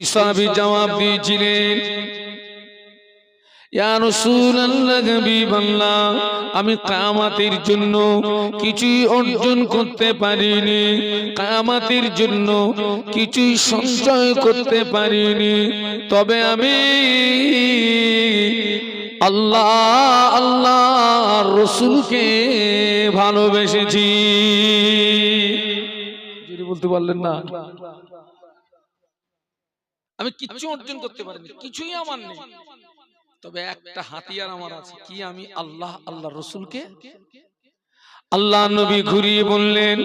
সাহাবী জবাব দিয়েছিলেন আমি কিয়ামতের জন্য কিছুই অর্জন করতে পারিনি, কিয়ামতের জন্য কিছুই সঞ্চয় করতে পারিনি, তবে আমি আল্লাহ আল্লাহ রসুলকে ভালোবেসেছি। বলতে পারলেন না? আমি কিচ্ছু অর্জন করতে পারিনি কিছুই আমার নেই। তবে একটা হাতিয়ার আমার আছে কি আমি আল্লাহ আল্লাহ রসুলকে? আল্লাহ নবী ঘুরিয়ে বললেন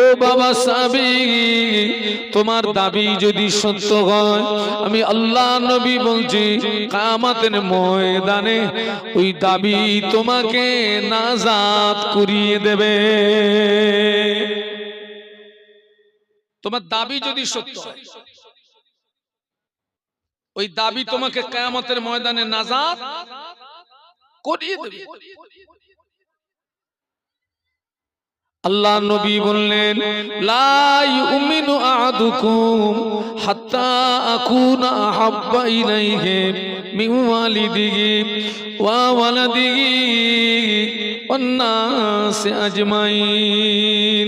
ও বাবা সাবি তোমার দাবি যদি সত্য হয় আমি আল্লাহ নবী বলছি কামাতের ময়দানে ওই দাবি তোমাকে নাজাত করিয়ে দেবে। তোমার দাবি যদি সত্য হয় ওই দাবি তোমাকে কেয়ামতের ময়দানে নাজাদ করিয়ে দেবে। আল্লাহ নবী বললেন, লা ইউমিনু আহাদুকুম হাত্তা আকুনা আহাব্বা ইলাইহি মিন ওয়ালিদিহি ওয়া ওয়ালাদিহি ওয়ান নাসি আজমাইন।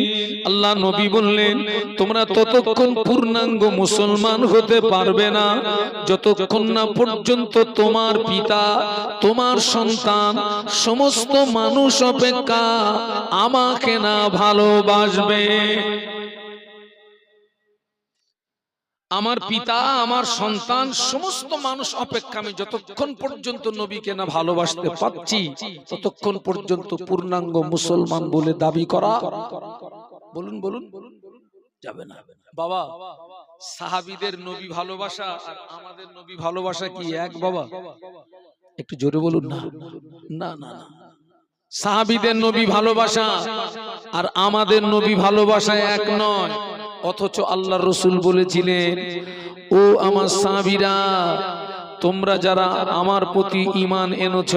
আল্লাহ নবী বললেন, তোমরা ততক্ষণ পূর্ণাঙ্গ মুসলমান হতে পারবে না। যতক্ষণ না পর্যন্ত তোমার পিতা, তোমার সন্তান, সমস্ত মানুষ অপেক্ষা আমাকে না ভালোবাসবে। আমার পিতা, আমার সন্তান, সমস্ত মানুষ অপেক্ষা আমি যতক্ষণ পর্যন্ত নবীকে না ভালোবাসতে পাচ্ছি ততক্ষণ পর্যন্ত পূর্ণাঙ্গ মুসলমান বলে দাবি করা বলুন বলুন, যাবে না। বাবা, সাহাবিদের নবী ভালোবাসা আমাদের নবী ভালোবাসা কি এক, বাবা? একটু জোরে বলুন না। না না না। সাহাবিদের নবী ভালোবাসা আর আমাদের নবী ভালোবাসা এক নয়, অথচ আল্লাহ রসুল বলেছিলেন, ও আমার সাহাবিরা, তোমরা যারা আমার প্রতি ইমান এনেছ,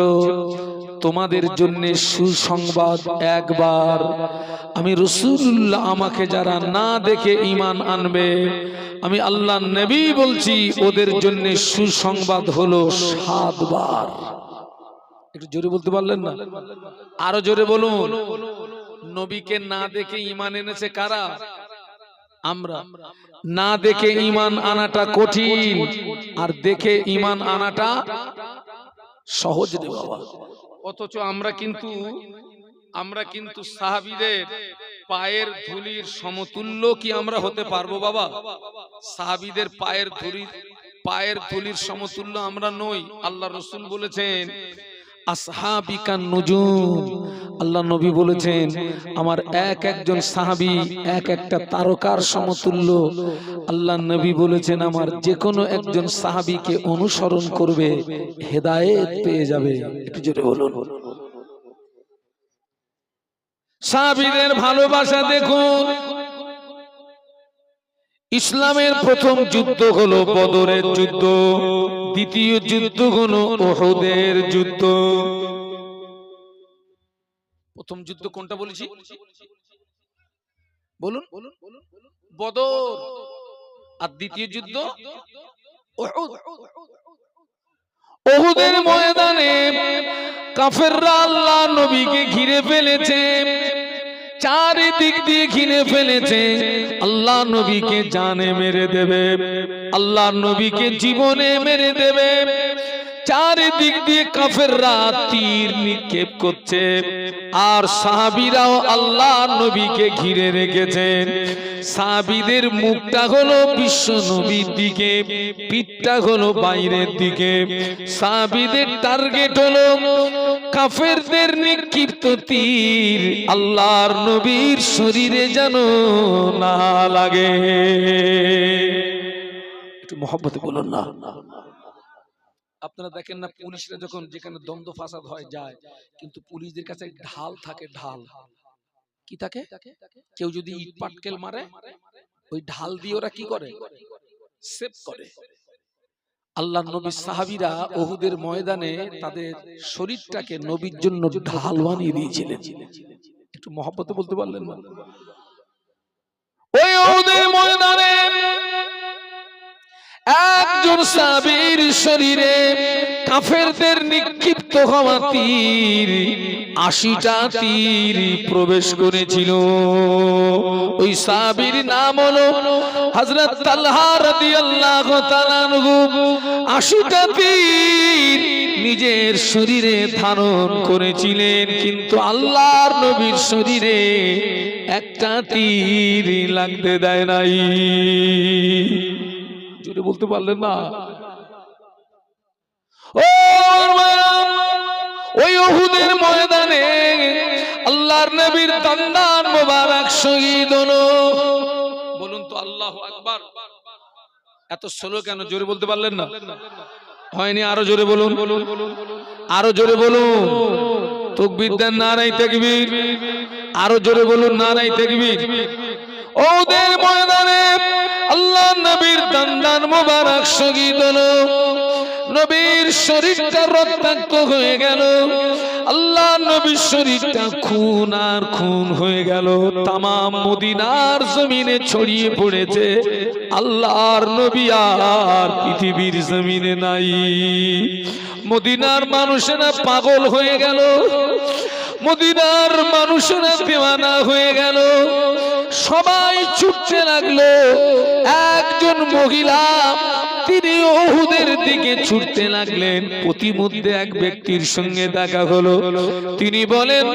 তোমাদের জন্য সুসংবাদ একবার। আমি রসুল্লাহ আমাকে যারা না দেখে ইমান আনবে, আমি আল্লাহ নবী বলছি, ওদের জন্য সুসংবাদ হলো সাতবার। একটু জোরে বলতে পারলেন না? আরও জোরে বলুন। নবীকে না দেখে ইমান এনেছে কারা? আমরা। না দেখে ইমান আনাটা কঠিন, আর দেখে ইমান আনাটা সহজ রে বাবা। অথচ আমরা কিন্তু আমরা কিন্তু সাহাবিদের পায়ের ধুলির সমতুল্য কি আমরা হতে পারব বাবা? সাহাবিদের পায়ের ধুলির পায়ের ধুলির সমতুল্য আমরা নই। আল্লাহ রসুল বলেছেন আসহাবিকা নুজুম। আল্লাহ নবী বলেছেন, আমার এক একজন সাহাবি, এক একটা তারকার সমতুল্য। আল্লাহ নবী বলেছেন, আমার যে কোনো একজন সাহাবিকে অনুসরণ করবে, হেদায়েত পেয়ে যাবে। একটু জোরে বলুন। সাহাবিদের ভালোবাসা দেখুন। ইসলামের প্রথম যুদ্ধ হলো বদরের যুদ্ধ, দ্বিতীয় যুদ্ধ হলো ওহদের যুদ্ধ। প্রথম যুদ্ধ কোনটা বলেছি? বলুন। বদর। আর দ্বিতীয় যুদ্ধ? ওহুদ ওহুদের ময়দানে কাফেররা আল্লাহ নবীকে ঘিরে ফেলেছে। চারিদিক দিয়ে ঘিরে ফেলেছে। আল্লাহ নবীকে জানে মেরে দেবে। আল্লাহ নবীকে জীবনে মেরে দেবে। চারিদিক দিয়ে কাফেররা তীর নিক্ষেপ করছে। আর সাহাবিরাও আল্লাহ নবীকে ঘিরে রেখেছেন সাহাবিদের মুখটা হলো বিশ্ব নবীর দিকে, পিঠটা হলো বাইরের দিকে। সাহাবিদের টার্গেট হলো কাফেরদের নিক্ষিপ্ত তীর আল্লাহর নবীর শরীরে যেন না লাগে। একটু মহব্বতে বলুন না। আপনারা দেখেন না পুলিশরা যখন যেখানে দ্বন্দ্ব ফাসাদ হয় যায় কিন্তু পুলিশদের কাছে ঢাল থাকে ঢাল। কি থাকে? কেউ যদি ইট পাটকেল মারে ওই ঢাল দিয়ে ওরা কি করে? সেভ করে। আল্লাহ নবী সাহাবিরা ওহুদের ময়দানে তাদের শরীরটাকে নবীর জন্য ঢাল বানিয়ে দিয়েছিলেন। একটু মহব্বতে বলতে পারলেন না। একজন সাবির শরীরে কাফেরদের নিক্ষিপ্ত হওয়া তীর, আশিটা তীর প্রবেশ করেছিল। ওই সাবির নাম হলো আনহু। আশিটা তীর নিজের শরীরে ধারণ করেছিলেন, কিন্তু আল্লাহর নবীর শরীরে একটা তীর লাগতে দেয় নাই। বলতে পারলেন না। ওই উহুদের ময়দানে আল্লাহর নবীর দান্দান মোবারক শহীদ হলো। বলুন তো আল্লাহু আকবার। এত স্লো কেন? জোরে বলতে পারলেন না? হয়নি, আরও জোরে বলুন। আরও জোরে বলুন। তকবীর দেন নারাই তাকবীর। আরও জোরে বলুন নারাই তাকবীর। ওদের ময়দানে আল্লাহ নবীর দান্দান মোবারক হলো। নবীর শরীরটা রক্তাক্ত হয়ে গেল। আল্লাহ নবীর শরীরটা খুন আর খুন হয়ে গেল। তামাম মদিনার জমিনে ছড়িয়ে পড়েছে। আল্লাহর নবী আর পৃথিবীর জমিনে নাই। মদিনার মানুষেরা পাগল হয়ে গেল। মদিনার মানুষেরা দেওয়ানা হয়ে গেল। সবাই ছুটতে লাগল। একজন মহিলা তিনি ওহুদের দিকে ছুটতে লাগলেন। প্রতিমধ্যে এক ব্যক্তির সঙ্গে দেখা হলো। তিনি বলেন,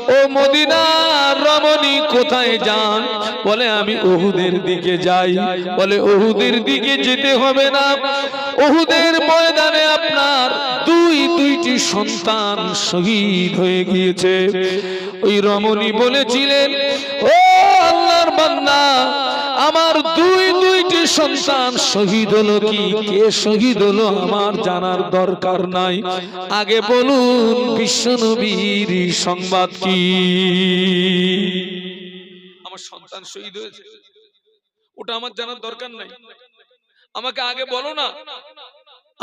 ও মদিনার রমণী, কোথায় যান? বলে, আমি ওহুদের দিকে যাই। বলে, ওহুদের দিকে যেতে হবে না। ওহুদের ময়দানে আপনার দুই, দুইটি সন্তান শহীদ হয়ে গিয়েছে। ওই রমণী বলেছিলেন, ও আল্লাহর বান্দা, আমার দুই, দুইটি সন্তান শহীদ হলো কি? কে শহীদ হলো আমার জানার দরকার নাই। আগে বলুন, বিশ্বনবীর সংবাদ কি? আমার সন্তান শহীদ হয়েছে। ওটা আমার জানার দরকার নাই। আমাকে আগে বলো না।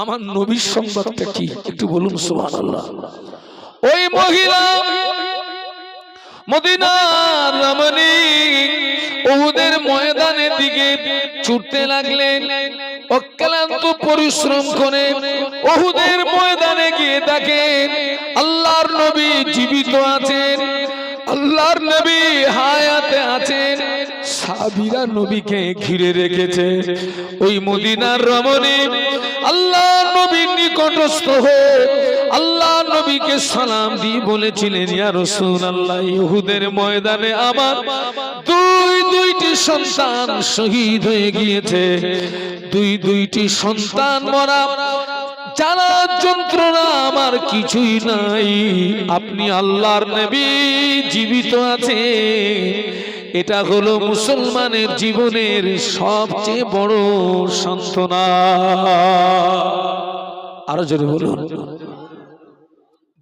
আমার নবীর সংবাদটা কি? একটু বলুন, সুবহানাল্লাহ। ওই মহিলা মদিনার রমণী ওহুদের ময়দানের দিকে ছুটতে লাগলেন। অক্লান্ত পরিশ্রম করে ওহুদের ময়দানে গিয়ে দেখেন আল্লাহর নবী জীবিত আছেন, আল্লাহর নবী হায়াতে আছেন। সাবিরা নবীকে ঘিরে রেখেছে। ওই মদিনার রমণী আল্লাহ নবীর নিকটস্থ হয়ে আল্লাহ নবীকে সালাম দিয়ে বলেছিলেন, ইয়া রাসূলুল্লাহ, ইহুদের ময়দানে আমার দুই দুইটি সন্তান শহীদ হয়ে গিয়েছে। দুই দুইটি সন্তান মরা জানার যন্ত্রণা আমার কিছুই নাই। আপনি আল্লাহর নবী, জীবিত আছে এটা হলো মুসলমানের জীবনের সবচেয়ে বড় সান্ত্বনা। আরও জোরে বলুন।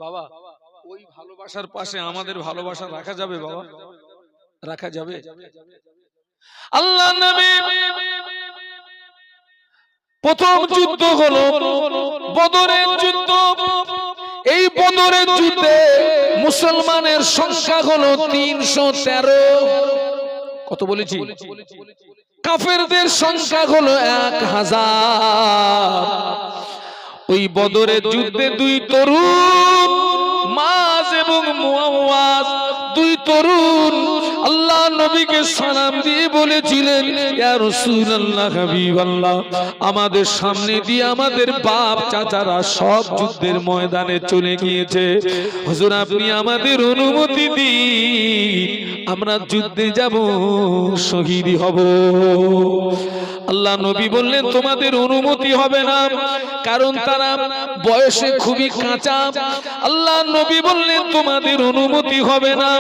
বাবা, ওই ভালোবাসার পাশে আমাদের ভালোবাসা রাখা যাবে বাবা? রাখা যাবে? আল্লাহ প্রথম যুদ্ধ হলো বদরের যুদ্ধ। এই বদরের যুদ্ধে মুসলমানের সংখ্যা হলো তিনশো তেরো। কত বলেছি? কাফেরদের সংখ্যা হলো এক হাজার। ওই বদরের যুদ্ধে দুই তরুণ মাস এবং মুআওয়াজ দুই তরুণ আল্লাহ নবীকে সালাম দিয়ে বলেছিলেন আমাদের সামনে দিয়ে আমাদের বাপ, চাচারা সব যুদ্ধের ময়দানে চলে গিয়েছে। হুজুর, আপনি আমাদের অনুমতি দিন, আমরা যুদ্ধে যাব, শহীদ হব। আল্লাহ নবী বললেন, তোমাদের অনুমতি হবে না, কারণ তারা বয়সে খুবই কাঁচা। আল্লাহ নবী বললেন, তোমাদের অনুমতি হবে না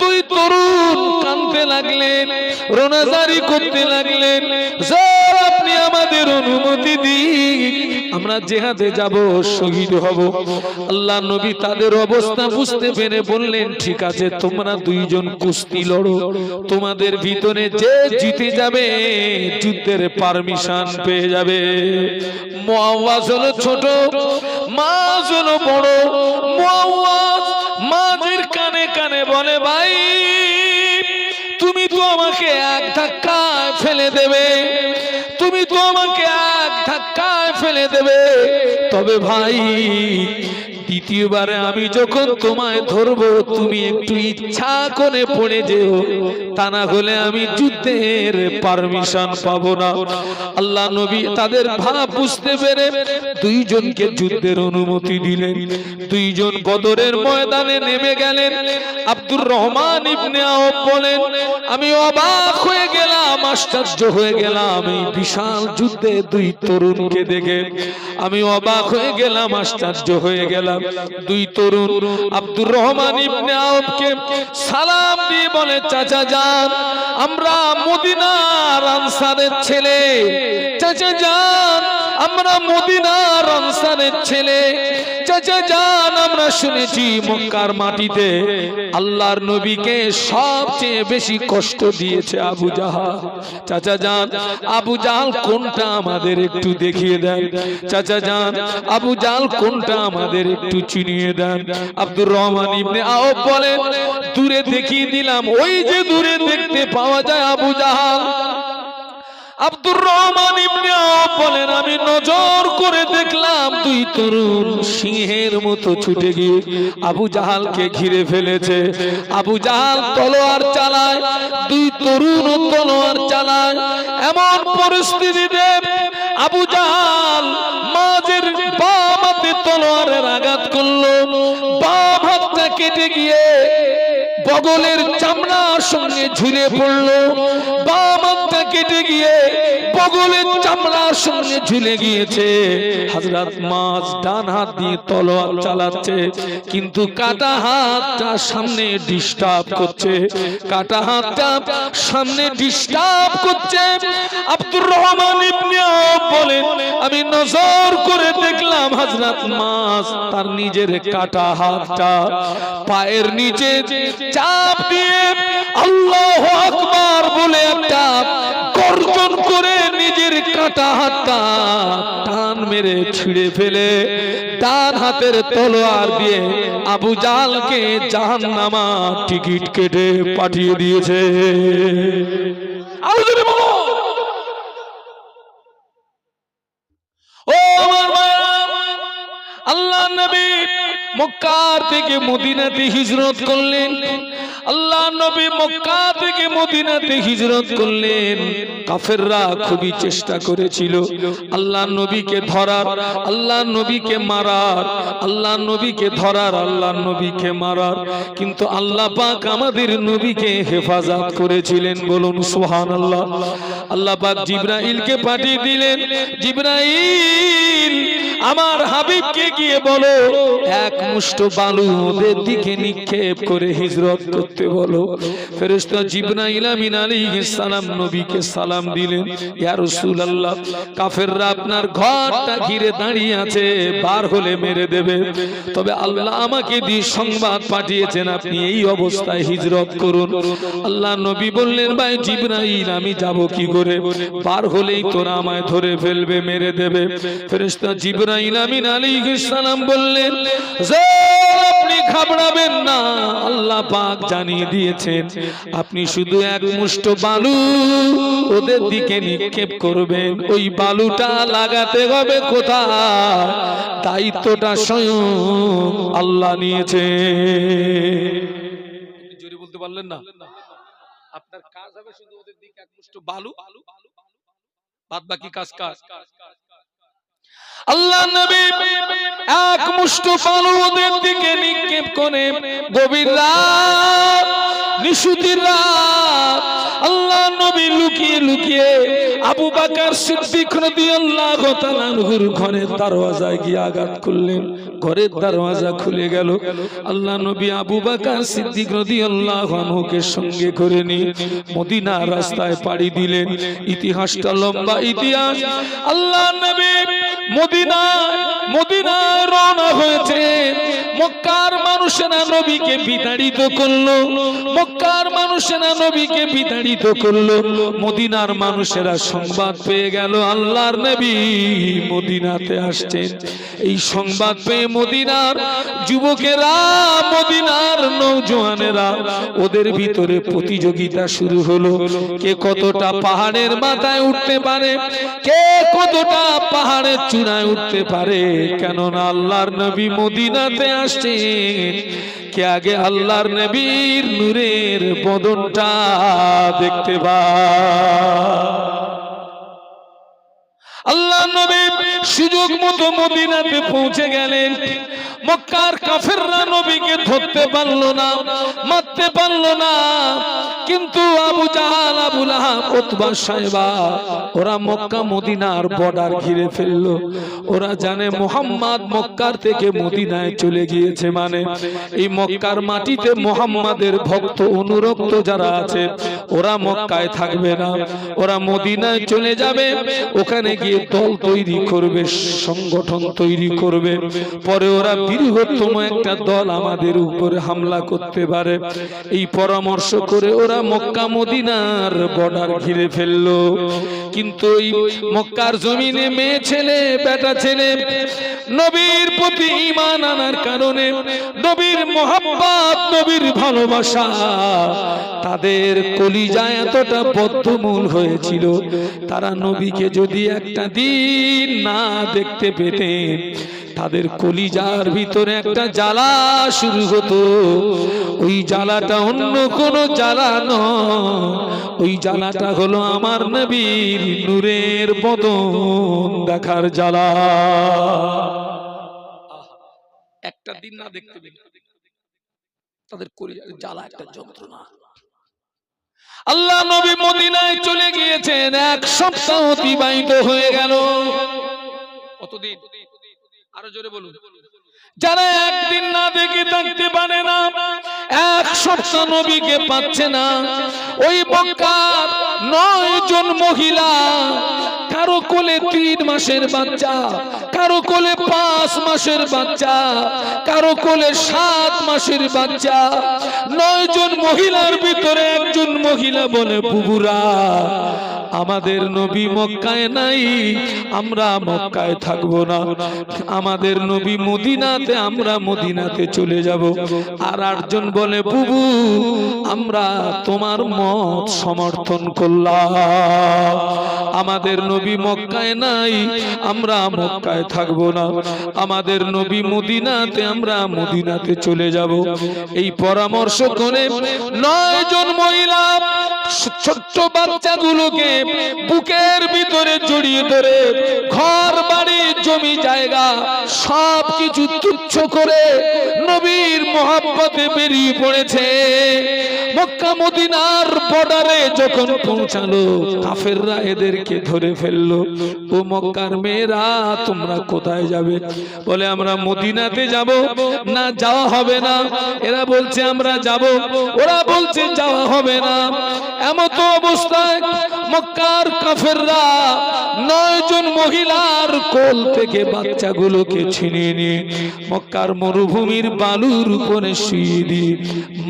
দুই তরুণ কানতে লাগলেন, রোনাজারি করতে লাগলেন। স্যার, আপনি আমাদের অনুমতি দিন। আমরা জেহাদে যাব, শহীদ হব। আল্লাহ নবী তাদের অবস্থা বুঝতে পেরে বললেন, ঠিক আছে, তোমরা দুইজন কুস্তি লড়ো। তোমাদের ভিতরে যে জিতে যাবে, যুদ্ধের পারমিশন পেয়ে যাবে। মুআওয়াজ হলো ছোট মাছ হলো বড়। মুআওয়াজ মাঝের কানে কানে বলে, ভাই, তুমি তো আমাকে এক ধাক্কায় ফেলে দেবে। তুমি তো আমাকে এক ধাক্কায় ফেলে দেবে। তবে ভাই দ্বিতীয়বারে আমি যখন তোমায় ধরবো, তুমি একটু ইচ্ছা করে পড়ে যেও। তা না হলে আমি যুদ্ধের পারমিশন পাবো না। আল্লাহ নবী তাদের ভাব বুঝতে পেরে দুইজনকে যুদ্ধের অনুমতি দিলেন। দুইজন বদরের ময়দানে নেমে গেলেন। আব্দুর রহমান ইবনে আওফ বলেন, আমি অবাক হয়ে গেলাম, আশ্চর্য হয়ে গেলাম এই বিশাল যুদ্ধে দুই তরুণকে দেখে। আমি অবাক হয়ে গেলাম, আশ্চর্য হয়ে গেলাম। দুই তরুণ আব্দুর রহমান ইবনে আউফকে সালাম দিয়ে বলে, চাচা যান, আমরা মদিনার আনসারের ছেলে। চাচা যান আমরা মদিনার আনসারের ছেলে। চাচা যান, আমরা শুনেছি মক্কার মাটিতে আল্লাহর নবীকে সবচেয়ে বেশি কষ্ট দিয়েছে আবু জাহাল। চাচা যান, আবু জাহাল কোনটা আমাদের একটু দেখিয়ে দেন। চাচা যান, আবু জাহাল কোনটা আমাদের একটু চিনিয়ে দেন। আব্দুর রহমান ইবনে আওফ বলেন, দূরে দেখিয়ে দিলাম, ওই যে দূরে দেখতে পাওয়া যায় আবু জাহাল। আব্দুর রহমান ইবনে বলেন, আমি নজর করে দেখলাম দুই তরুণ সিংহের মতো ছুটে গিয়ে আবু জাহালকে ঘিরে ফেলেছে। আবু জাহাল তলোয়ার চালায়, দুই তরুণ তলোয়ার চালায়। এমন পরিস্থিতিতে আবু জাহাল মাঝের বাম হাতে তলোয়ারের আঘাত করল। বাম হাতটা কেটে গিয়ে বগলের চামড়ার সঙ্গে ঝুলে পড়ল। কেটে গিয়ে চামড়ার সঙ্গে ঝুলে গিয়েছে। মাছ ডান হাত দিয়ে তলোয়ার চালাচ্ছে, কিন্তু কাটা হাতটা সামনে ডিস্টার্ব করছে। কাটা হাতটা সামনে ডিস্টার্ব করছে। আব্দুর রহমান বলেন, আমি নজর করে দেখলাম হাজরাত মাছ তার নিজের কাটা হাতটা পায়ের নিচে চাপ দিয়ে আল্লাহ আকবার বলে একটা গর্জন করে নিজের কাটা হাতটা টান মেরে ছিঁড়ে ফেলে, ডান হাতের তলোয়ার দিয়ে আবু জালকে টিকিট কেটে পাঠিয়ে দিয়েছে। আল্লাহ নবী মক্কার থেকে মদিনাতে হিজরত করলেন। আল্লাহ নবী মক্কা থেকে মদিনাতে হিজরত করলেন। কাফেররা খুবই চেষ্টা করেছিল। আল্লাহ নবীকে ধরার, আল্লাহ নবীকে মারার, আল্লাহ নবীকে ধরার, আল্লাহ নবীকে মারার। কিন্তু আল্লাহ পাক আমাদের নবীকে হেফাজত করেছিলেন বলুন সুবহানাল্লাহ। আল্লাহ পাক জিব্রাইলকে পাঠিয়ে দিলেন। জিব্রাইল আমার হাবিবকে গিয়ে বলো এক মুষ্ট বালু ওদের দিকে নিক্ষেপ করে হিজরত করতে বলো। ফেরেশতা জিবরাইল আমিন আলাইহিস সালাম নবীকে সালাম দিলেন। ইয়া রাসূলুল্লাহ কাফেররা আপনার ঘরটা ঘিরে দাঁড়িয়ে আছে বার হলে মেরে দেবে। তবে আল্লাহ আমাকে দিয়ে সংবাদ পাঠিয়েছেন আপনি এই অবস্থায় হিজরত করুন। আল্লাহ নবী বললেন ভাই জিবরাইল আমি যাব কি করে? পার হলেই তোরা আমায় ধরে ফেলবে মেরে দেবে। ফেরেশতা জিবরাইল আমিন আলাইহিস সালাম বললেন "যে আপনি ঘাবড়াবেন না। আল্লাহ পাক জানিয়ে দিয়েছেন, আপনি শুধু এক মুষ্ট বালু ওদের দিকে নিক্ষেপ করবেন। ওই বালুটা লাগাতে হবে কোথায়? দায়িত্বটা স্বয়ং আল্লাহ নিয়েছে। বলতে পারলেন না? আপনার কাজ হবে শুধু ওদের দিকে এক মুষ্ট বালু। বাদ বাকি কাজ কাজ আল্লাহ নবী এক মুষ্ট ওদের দিকে নিক্ষেপ করে গভীর রাত নিশুতির রাত, আল্লাহ নবী লুকিয়ে লুকিয়ে আবু বাকার সিদ্দিক রাদিয়াল্লাহু তাআলা আনহুর ঘরের দরওয়াজায় গিয়ে আঘাত করলেন। ঘরের দরওয়াজা খুলে গেল। আল্লাহ নবী আবু বাকার সিদ্দিক রাদিয়াল্লাহু আনহুকে সঙ্গে করে নিয়ে মদিনা রাস্তায় পাড়ি দিলেন। ইতিহাসটা লম্বা ইতিহাস। আল্লাহ নবী মদিনায় মদিনায় রওনা হয়েছে। মক্কার মানুষেরা নবীকে বিতাড়িত করল। মক্কার মানুষেরা নবীকে বিতাড়িত করল। মদিনার মানুষেরা সংবাদ পেয়ে গেল, আল্লাহর নবী মদিনাতে আসছেন। এই সংবাদ পেয়ে মদিনার যুবকেরা, মদিনার নৌজওয়ানেরা ওদের ভিতরে প্রতিযোগিতা শুরু হলো। কে কতটা পাহাড়ের মাথায় উঠতে পারে, কে কতটা পাহাড়ের চূড়ায় উঠতে পারে কেননা আল্লাহর নবী মদিনাতে আসছেন কে আগে আল্লাহর নবীর নূরের বদনটা দেখতে পা। আল্লাহ নবী সুযোগ মতো মদিনাতে পৌঁছে গেলেন। মক্কার কাফেররা নবীকে ধরতে পারল না, মারতে পারল না। কিন্তু Abu Jahl, Abu Lahab, Utba সাহেবা, ওরা মক্কা, মদিনার বর্ডার ঘিরে ফেলল। ওরা জানে মোহাম্মদ মক্কার থেকে মদিনায় চলে গিয়েছে মানে। এই মক্কার মাটিতে মোহাম্মদের ভক্ত অনুরক্ত যারা আছে, ওরা মক্কায় থাকবে না। ওরা মদিনায় চলে যাবে, ওখানে গিয়ে দল তৈরি করবে, সংগঠন তৈরি করবে। পরে ওরা বৃহত্তম একটা দল আমাদের উপরে হামলা করতে পারে। এই পরামর্শ করে ওরা মক্কা, মদিনার বর্ডার ঘিরে ফেলল। কিন্তু ওই মক্কার জমিনে মেয়ে ছেলে, বেটা ছেলে নবীর প্রতি ঈমান আনার কারণে নবীর মোহাম্মত নবীর ভালোবাসা তাদের কলিজায় এতটা বদ্ধমূল হয়েছিল। তারা নবীকে যদি একটা দিন না দেখতে পেতেন তাদের কলিজার ভিতরে একটা জ্বালা শুরু হতো। ওই জ্বালাটা অন্য কোনো জ্বালা নয়। ওই জ্বালাটা হলো আমার নবীর নূরের বদন দেখার জ্বালা। একটা দিন না দেখতে তাদের কলিজার জ্বালা একটা যন্ত্রণা। আল্লাহ নবী মদিনায় চলে গিয়েছেন, এক সপ্তাহ অতিবাহিত হয়ে গেল। কতদিন? আরও জোরে বলুন। যারা একদিন না দেখে থাকতে পারে না এক সপ্তাহ নবীকে পাচ্ছে না ওই মক্কার নয় জন মহিলা কারও কোলে তিন মাসের বাচ্চা কারও কোলে পাঁচ মাসের বাচ্চা কারও কোলে সাত মাসের বাচ্চা নয় জন মহিলার ভিতরে একজন মহিলা বলে বুবুরা আমাদের নবী মক্কায় নাই, আমরা মক্কায় থাকব না। আমাদের নবী মদিনাতে, আমরা মদিনাতে চলে যাব। আর আটজন বলে, বুবু, আমরা তোমার মত সমর্থন করলাম। আমাদের নবী মক্কায় নাই, আমরা মক্কায় থাকব না। আমাদের নবী মদিনাতে, আমরা মদিনাতে চলে যাব। এই পরামর্শ করে নয় জন মহিলা, ছোট্ট বাচ্চাগুলোকে বুকের ভিতরে জড়িয়ে ধরে, ঘর, বাড়ি, জমি, জায়গা সব কিছু তুচ্ছ করে নবীর মোহাব্বতে বেরিয়ে পড়েছে। মক্কা, মদিনার বর্ডারে যখন পৌঁছালো, কাফেররা এদেরকে ধরে ফেলল। ও মক্কার মেয়েরা, তোমরা কোথায় যাবে? বলে, আমরা মদিনাতে যাব। না, যাওয়া হবে না। এরা বলছে, আমরা যাব। ওরা বলছে, যাওয়া হবে না। এমত অবস্থায় মক্কার কাফেররা নয় জন মহিলার কোল থেকে বাচ্চাগুলোকে ছিনিয়ে নিয়ে মক্কার মরুভূমির বালুর উপরে শুয়ে দিয়ে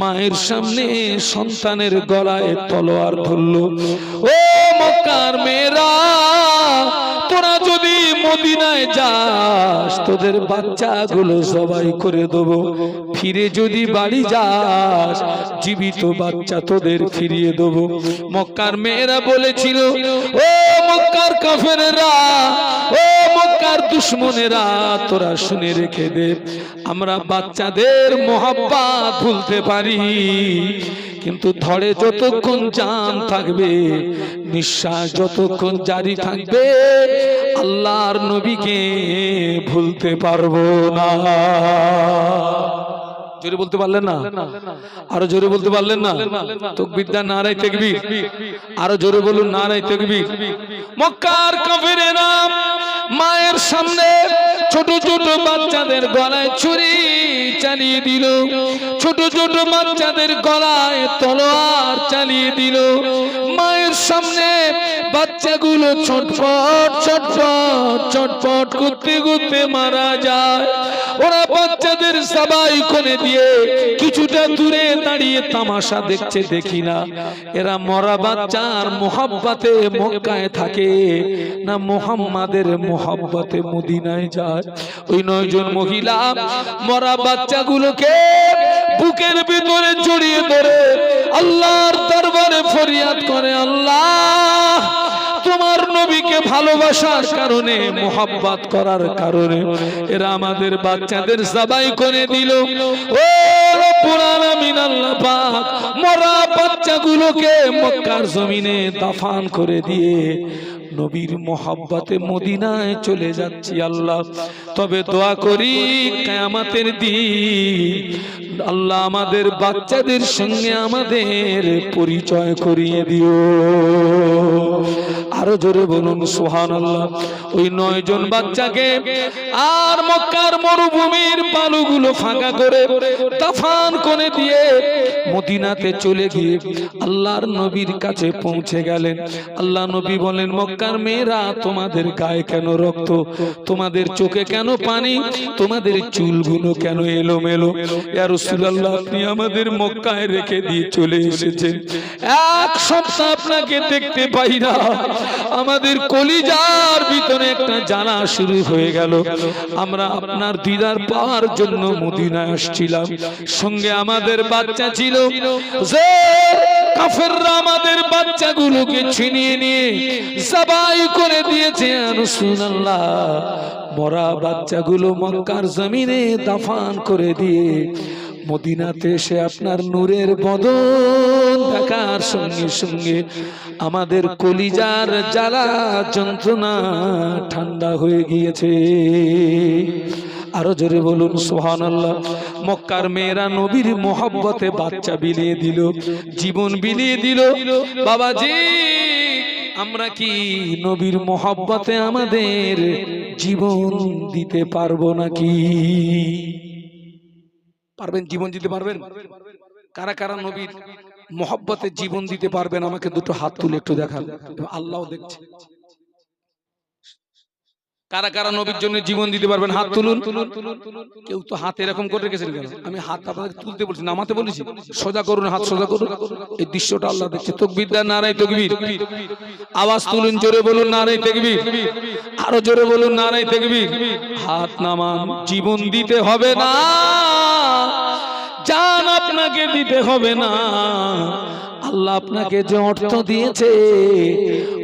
মায়ের সামনে সন্তানের গলায় তলোয়ার ধরল। ও মক্কার মেয়েরা মদিনায় যাস, তোদের বাচ্চাগুলো সবাই করে দেবো। ফিরে যদি বাড়ি যাস, জীবিত বাচ্চা তোদের ফিরিয়ে দেবো। মক্কার মেয়েরা বলেছিল, ও মক্কার কাফেরেরা, ও মক্কার দুশ্মনেরা, তোরা শুনে রেখে দে। আমরা বাচ্চাদের মোহাব্বাত ভুলতে পারি। কিন্তু ধরে যতক্ষণ জান থাকবে, নিঃশ্বাস যতক্ষণ জারি থাকবে, আল্লাহর নবীকে ভুলতে পারব না। জোরে বলতে পারলেন না? আরও জোরে বলতে পারলেন না? তকবিরদার নারাই তেকবীর। আরও জোরে বলুন নারাই তেকবীর। মক্কার কাফেরেরা মায়ের সামনে ছোট ছোট বাচ্চাদের গলায় ছুরি চালিয়ে দিল। ছোট ছোট বাচ্চাদের গলায় তলোয়ার চালিয়ে দিল। মায়ের সামনে বাচ্চাগুলো ছটফট ছটফট ছটফট করতে করতে মারা যায়। ওরা বাচ্চাদের সবাই করে দিয়ে কিছুটা দূরে দাঁড়িয়ে তামাশা দেখছে, দেখি না। এরা মরা বাচ্চার মোহাব্বাতে মক্কায় থাকে। না মোহাম্মাদের মোহাব্বতে মদিনায় যায়। ওই নয়জন মহিলা মরা বাচ্চাগুলোকে বুকের ভিতরে জড়িয়ে ধরে আল্লাহর দরবারে ফরিয়াদ করে, আল্লাহ তোমার নবীকে ভালোবাসার কারণে, মোহাব্বত করার কারণে। এরা আমাদের বাচ্চাদের সবাই করে দিল। ও মরা বাচ্চাগুলোকে মক্কার জমিনে দাফান করে দিয়ে নবীর মোহাব্বতে মদিনায় চলে যাচ্ছি আল্লাহ। তবে দোয়া করি, কিয়ামতের দিন আল্লাহ আমাদের বাচ্চাদের সঙ্গে আমাদের পরিচয় করিয়ে দিও। আরও জোরে বলুন সোহান ওই নয় জন বাচ্চাকে আর মক্কার মরুভূমির বালুগুলো ফাঁকা করে দাফান করে দিয়ে মদিনাতে চলে গিয়ে আল্লাহর নবীর কাছে পৌঁছে গেলেন। আল্লাহ নবী বলেন, মক্কার মেয়েরা, তোমাদের গায়ে কেন রক্ত? তোমাদের চোখে কেন পানি? তোমাদের চুলগুলো কেন এলোমেলো? ইয়া রাসূলুল্লাহ, আপনি আমাদের মক্কায় রেখে দিয়ে চলে এসেছেন। এক সপ্তাহ আপনাকে দেখতে পাই না। আমাদের কলিজার ভিতরে একটা জানা শুরু হয়ে গেল। আমরা আপনার দিদার পাওয়ার জন্য মদিনায় আসছিলাম। সঙ্গে আমাদের বাচ্চা ছিল। যে কাফেররা আমাদের বাচ্চাগুলোকে ছিনিয়ে নিয়ে সবাই করে দিয়েছে রাসূলুল্লাহ। মরা বাচ্চাগুলো মক্কার জমিনে দাফান করে দিয়ে মদিনাতে এসে আপনার নূরের বদন দেখার সঙ্গে সঙ্গে আমাদের কলিজার জ্বালা যন্ত্রণা ঠান্ডা হয়ে গিয়েছে। আরও জোরে বলুন সোহান আল্লাহ মক্কার মেয়েরা নবীর মোহাব্বতে বাচ্চা বিলিয়ে দিল জীবন বিলিয়ে দিল। বাবা বাবাজি আমরা কি নবীর মোহাব্বতে আমাদের জীবন দিতে পারব নাকি? পারবেন, জীবন দিতে পারবেন? কারা কারা নবীর মোহাব্বতে জীবন দিতে পারবেন? আমাকে দুটো হাত তুলে একটু দেখান। আল্লাহ দেখছে। কারা কারা নবীর জন্য জীবন দিতে পারবেন? হাত তুলুন। কেউ তো হাত এরকম করে রেখেছেন কেন? আমি হাত আপনাদের তুলতে বলছি, নামাতে বলেছি। সোজা করুন, হাত সোজা করুন। এই দৃশ্যটা আল্লাহ দেখছে। তকবির দেন নারাই তকবির। আওয়াজ তুলুন, জোরে বলুন নারাই তকবির। আরও জোরে বলুন নারাই তকবির। হাত নামান, জীবন দিতে হবে না। আপনাকে দিতে হবে না। আল্লাহ আপনাকে যে অর্থ দিয়েছে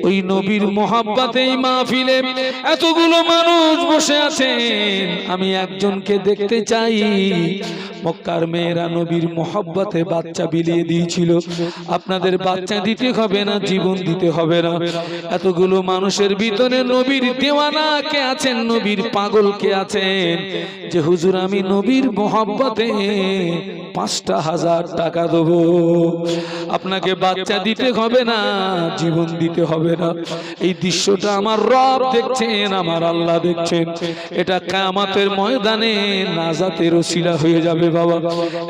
ওই নবীর মোহাব্বাতে মাহফিলে এতগুলো মানুষ বসে আছেন। আমি একজনকে দেখতে চাই। মক্কার মেয়েরা নবীর মোহাব্বতে বাচ্চা বিলিয়ে দিয়েছিল। আপনাদের বাচ্চা দিতে হবে না, জীবন দিতে হবে না। এতগুলো মানুষের ভিতরে নবীর দেওয়ানা কে আছেন, নবীর পাগল কে আছেন। যে হুজুর, আমি নবীর মোহাব্বতে পাঁচটা হাজার টাকা দেবো। আপনাকে বাচ্চা দিতে হবে না, জীবন দিতে হবে না এই দৃশ্যটা আমার রব দেখছেন, আমার আল্লাহ দেখছেন। এটা কামাতের ময়দানে নাজাতের ওসিলা হয়ে যাবে বাবা।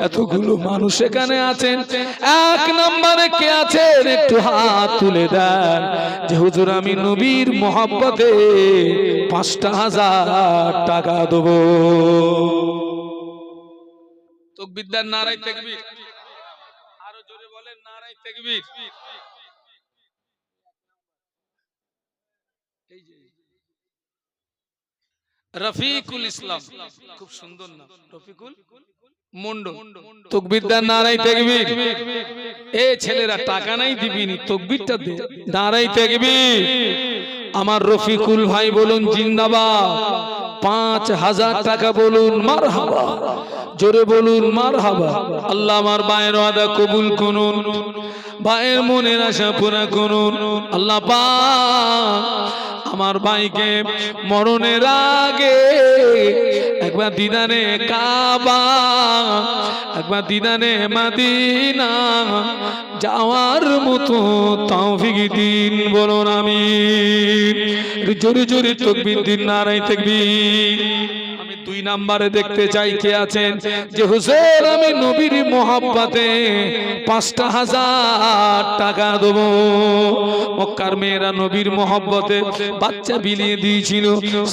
এতগুলো মানুষ এখানে আছেন। এক নম্বরে কে আছেন? একটু হাত তুলে দেন। যে হুজুর, আমি নবীর মোহাব্বতে পাঁচটা হাজার টাকা দেবো। তকবিদ্যার নারাই তেকবির। আরও জোরে বলেন নারাই তেকবির এই যে রফিকুল ইসলাম। খুব সুন্দর নাম। রফিকুল মন্ডল তকবিরদার নারাই তেকবির। এ ছেলেরা টাকা নাই দিবিনি তকবিরটা দে। নারাই তেকবির। আমার রফিকুল ভাই বলুন জিন্দাবাদ। পাঁচ হাজার টাকা বলুন মার হাবা জোরে বলুন মার হাবা আল্লাহ আমার বায়ের আদা কবুল করুন। ভাইয়ের মনের আশা পুরা করুন। আল্লাহ পা আমার ভাইকে মরণের আগে একবার দিদানে কাবা, একবার দিদানে মাদিনা যাওয়ার মতো তাও তৌফিক দিন বলুন আমি জোরে জোরে তকবির দিন নারাই থাকবি দুই নাম্বারে দেখতে চাই কে আছেন? যে হুজুর, আমি নবীর মোহাব্বতে পাঁচটা হাজার টাকা দেবো। মক্কার মেয়েরা নবীর মোহাব্বতে বাচ্চা বিলিয়ে দিয়েছিল,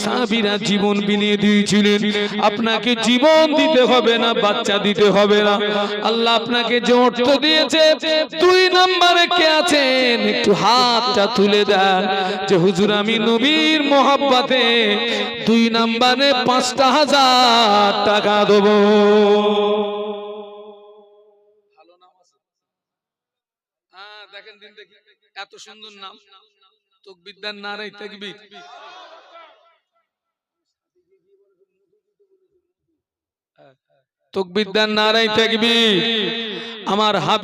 সাহাবীরা জীবন বিলিয়ে দিয়েছিলেন। আপনাকে জীবন দিতে হবে না, বাচ্চা দিতে হবে না। আল্লাহ আপনাকে যে অর্থ দিয়েছে, দুই নম্বরে কে আছেন? একটু হাতটা তুলে দেন। যে হুজুর, আমি নবীর মোহাব্বতে দুই নাম্বারে পাঁচটা হাজার টাকা দেবো। হ্যাঁ দেখেন দিন দেখি। এত সুন্দর নাম। তকবিদ্যার নারাই তাকবীর। তকবিদ্যার নারাই তাকবীর। আমার হাবি